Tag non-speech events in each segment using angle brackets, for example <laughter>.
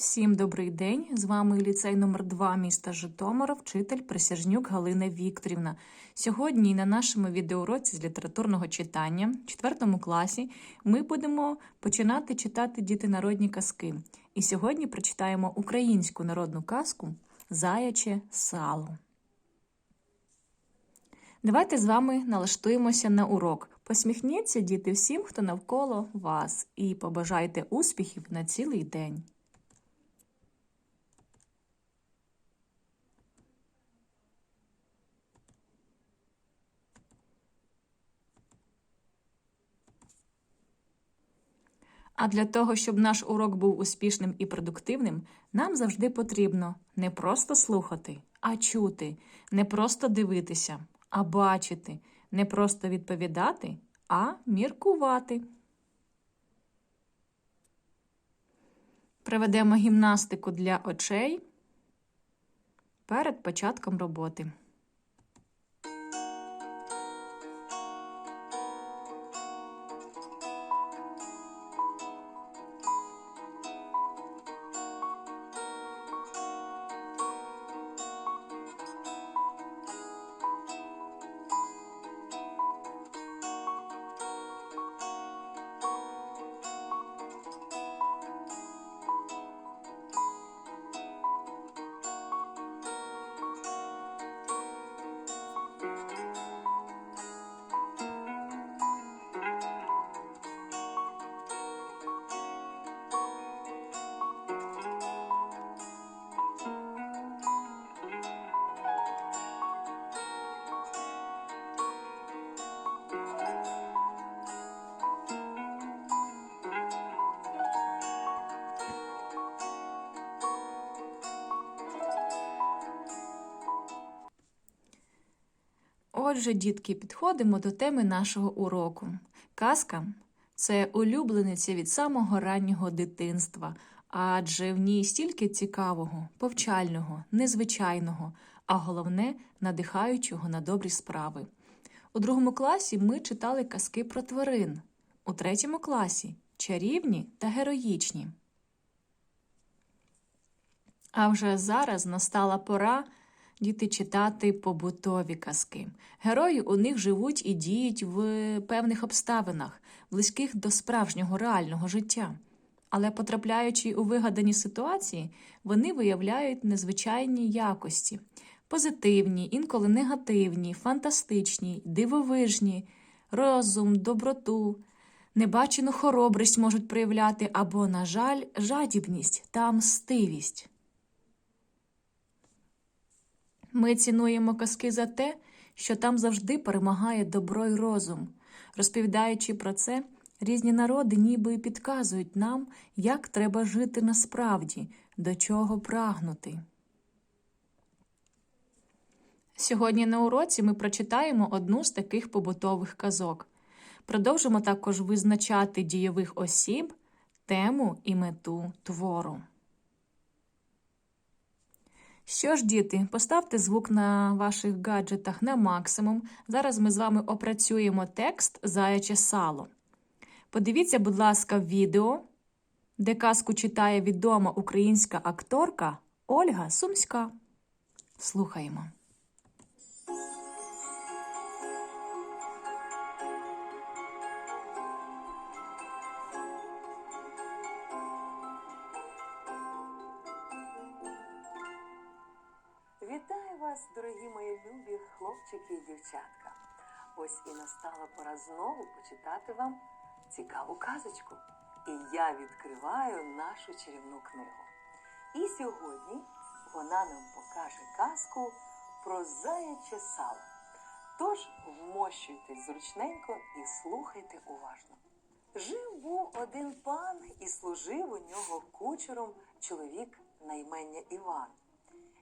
Всім добрий день! З вами ліцей номер 2 міста Житомира, вчитель Присяжнюк Галина Вікторівна. Сьогодні на нашому відеоуроці з літературного читання в 4 класі ми будемо починати читати діти народні казки. І сьогодні прочитаємо українську народну казку Заяче сало. Давайте з вами налаштуємося на урок. Посміхніться, діти, всім, хто навколо вас, і побажайте успіхів на цілий день. А для того, щоб наш урок був успішним і продуктивним, нам завжди потрібно не просто слухати, а чути, не просто дивитися, а бачити, не просто відповідати, а міркувати. Проведемо гімнастику для очей перед початком роботи. Отже, дітки, підходимо до теми нашого уроку. Казка це улюблениця від самого раннього дитинства, адже в ній стільки цікавого, повчального, незвичайного, а головне надихаючого на добрі справи. У другому класі ми читали казки про тварин, у третьому класі чарівні та героїчні. А вже зараз настала пора діти читати побутові казки. Герої у них живуть і діють в певних обставинах, близьких до справжнього реального життя. Але, потрапляючи у вигадані ситуації, вони виявляють незвичайні якості позитивні, інколи негативні, фантастичні, дивовижні, розум, доброту, небачену хоробрість можуть проявляти або, на жаль, жадібність та мстивість. Ми цінуємо казки за те, що там завжди перемагає добро й розум. Розповідаючи про це, різні народи ніби підказують нам, як треба жити насправді, до чого прагнути. Сьогодні на уроці ми прочитаємо одну з таких побутових казок. Продовжимо також визначати дійових осіб, тему і мету твору. Що ж, діти, поставте звук на ваших гаджетах на максимум. Зараз ми з вами опрацюємо текст Заяче сало. Подивіться, будь ласка, відео, де казку читає відома українська акторка Ольга Сумська. Слухаємо. Вас, дорогі мої любі хлопчики і дівчатка. Ось і настала пора знову почитати вам цікаву казочку. І я відкриваю нашу чарівну книгу. І сьогодні вона нам покаже казку про заяче сало. Тож вмощуйтесь зручненько і слухайте уважно. Жив був один пан і служив у нього кучером чоловік на імення Іван.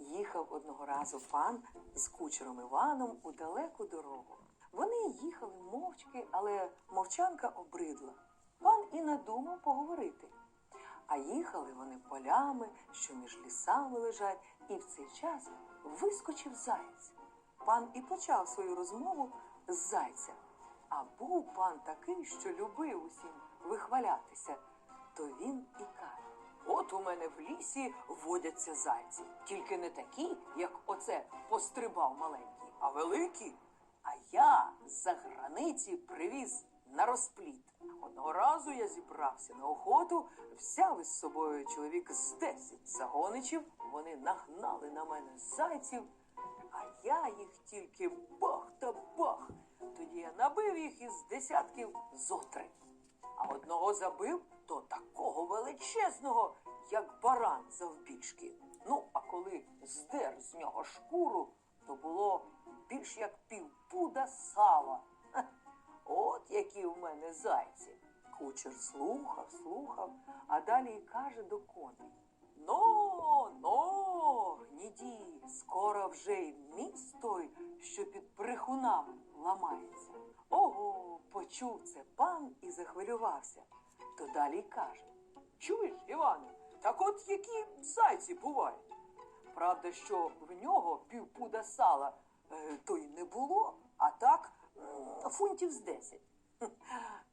Їхав одного разу пан з кучером Іваном у далеку дорогу. Вони їхали мовчки, але мовчанка обридла. Пан і надумав поговорити. А їхали вони полями, що між лісами лежать, і в цей час вискочив заєць. Пан і почав свою розмову з зайця. А був пан такий, що любив усім вихвалятися, то він і каже: От у мене в лісі водяться зайці, тільки не такі, як оце пострибав маленький, а великі. А я з-за границі привіз на розпліт. Одного разу я зібрався на охоту, взяв із собою чоловік з десять загоничів. Вони нагнали на мене зайців, а я їх тільки бах та бах. Тоді я набив їх із десятків зотри. А одного забив то такого величезного, як баран завбільшки. Ну, а коли здер з нього шкуру, то було більш як півпуда сала. От які в мене зайці. Кучер слухав, слухав, а далі й каже до коней. Но, но, гніді, скоро вже й міст той, що під брехунами ламається. Ого, почув це пан і захвилювався. То далі каже: Чуєш, Іване, так от які зайці бувають. Правда, що в нього півпуда сала е, то й не було, а так м, фунтів з десять. <laughs>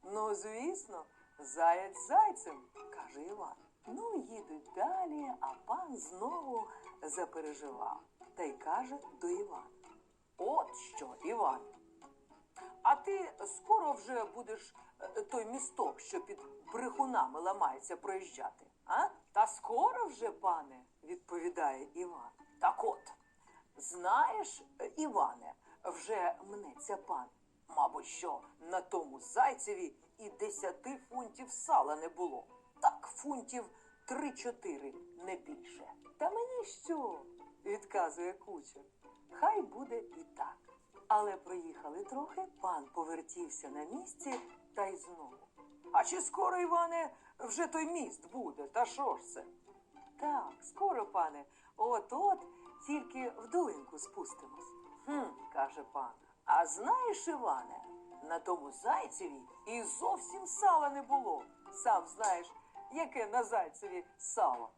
Ну, звісно, заяць зайцем, каже Іван. Ну, їдуть далі, а пан знову запереживав та й каже до Івана. От що, Іван. А ти скоро вже будеш е, той місток, що під брехунами ламається, проїжджати, а? Та скоро вже, пане, відповідає Іван. Так от, знаєш, Іване, вже мнеться пан. Мабуть, що на тому зайцеві і десяти фунтів сала не було. Так, фунтів три-чотири, не більше. Та мені що? відказує кучер. Але проїхали трохи, пан повертівся на місці та й знову. А чи скоро, Іване, вже той міст буде? Та що ж це? Так, скоро, пане, от-от, тільки в долинку спустимось. Хм, каже пан. А знаєш, Іване, на тому зайцеві і зовсім сала не було. Сам знаєш, яке на зайцеві сало.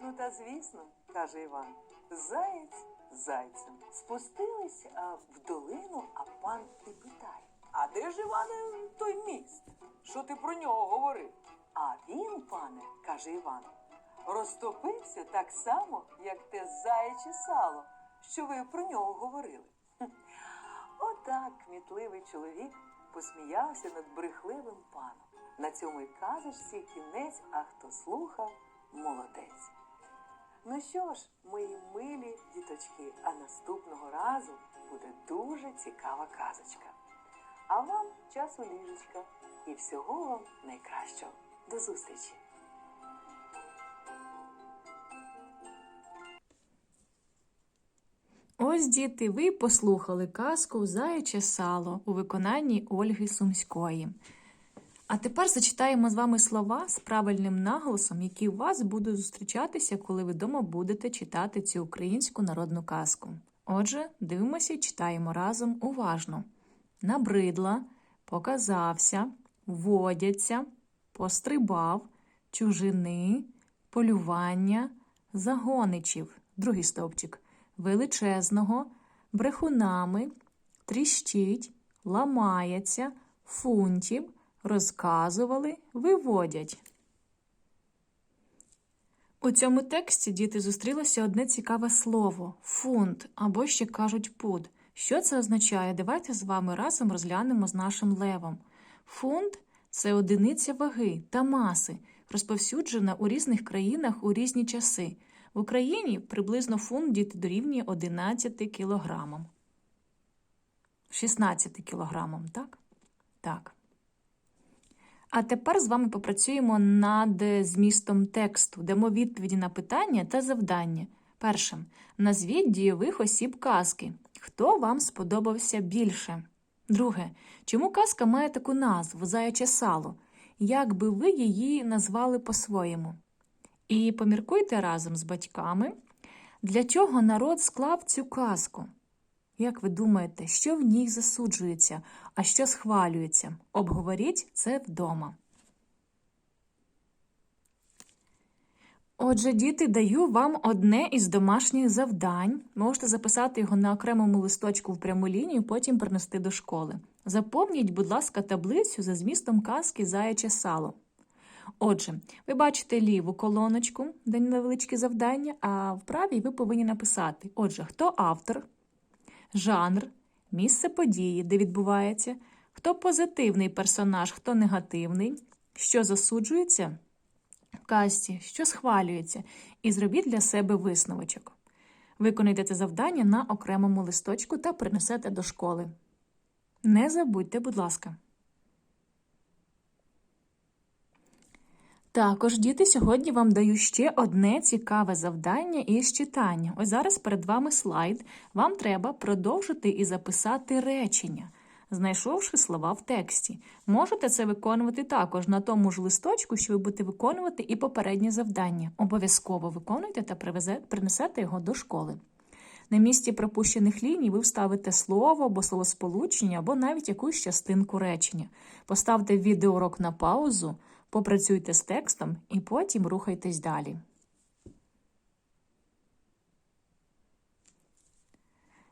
Ну, та звісно, каже Іван, заєць зайцем. Спустились а, в долину, а пан і питає: А де ж, Іване, той міст? Що ти про нього говорив? А він, пане, каже Іван, розтопився так само, як те заяче сало, що ви про нього говорили. Отак кмітливий чоловік посміявся над брехливим паном. На цьому й казочці кінець, а хто слухав, молодець. Ну що ж, мої милі діточки, а наступного разу буде дуже цікава казочка. А вам часу ліжечка і всього вам найкращого. До зустрічі! Ось, діти, ви послухали казку Заяче сало у виконанні Ольги Сумської. А тепер зачитаємо з вами слова з правильним наголосом, які у вас будуть зустрічатися, коли ви вдома будете читати цю українську народну казку. Отже, дивимося і читаємо разом уважно: набридла, показався, водяться, пострибав, чужини, полювання, загоничів. Другий стовпчик величезного, брехунами, тріщить, ламається, фунтів, розказували, виводять. У цьому тексті діти зустрілося одне цікаве слово фунт або ще кажуть пуд. Що це означає? Давайте з вами разом розглянемо з нашим левом. Фунт це одиниця ваги та маси, розповсюджена у різних країнах у різні часи. В Україні приблизно фунт діти дорівнює 11 кілограмам. 16 кілограмам, так? Так. А тепер з вами попрацюємо над змістом тексту, дамо відповіді на питання та завдання. Перше. Назвіть дійових осіб казки. Хто вам сподобався більше? Друге. Чому казка має таку назву Заяче сало? Як би ви її назвали по-своєму? І поміркуйте разом з батьками, для чого народ склав цю казку. Як ви думаєте, що в ній засуджується, а що схвалюється? Обговоріть це вдома. Отже, діти, даю вам одне із домашніх завдань. Можете записати його на окремому листочку в пряму лінію, потім принести до школи. Заповніть, будь ласка, таблицю за змістом казки Заяче сало. Отже, ви бачите ліву колоночку, де невеличкі завдання, а в правій ви повинні написати: отже, хто автор, жанр, місце події, де відбувається, хто позитивний персонаж, хто негативний, що засуджується в касті, що схвалюється, і зробіть для себе висновочок. Виконайте це завдання на окремому листочку та принесете до школи. Не забудьте, будь ласка. Також, діти, сьогодні вам даю ще одне цікаве завдання із читання. Ось зараз перед вами слайд. Вам треба продовжити і записати речення, знайшовши слова в тексті. Можете це виконувати також на тому ж листочку, що ви будете виконувати і попереднє завдання. Обов'язково виконуйте та принесете його до школи. На місці пропущених ліній ви вставите слово або словосполучення, або навіть якусь частинку речення. Поставте відеоурок на паузу, попрацюйте з текстом і потім рухайтесь далі.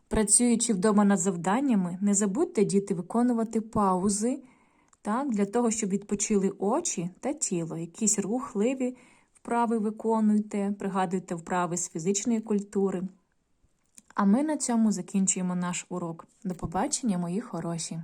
Працюючи вдома над завданнями, не забудьте діти виконувати паузи так, для того, щоб відпочили очі та тіло. Якісь рухливі вправи виконуйте, пригадуйте вправи з фізичної культури. А ми на цьому закінчуємо наш урок. До побачення, мої хороші!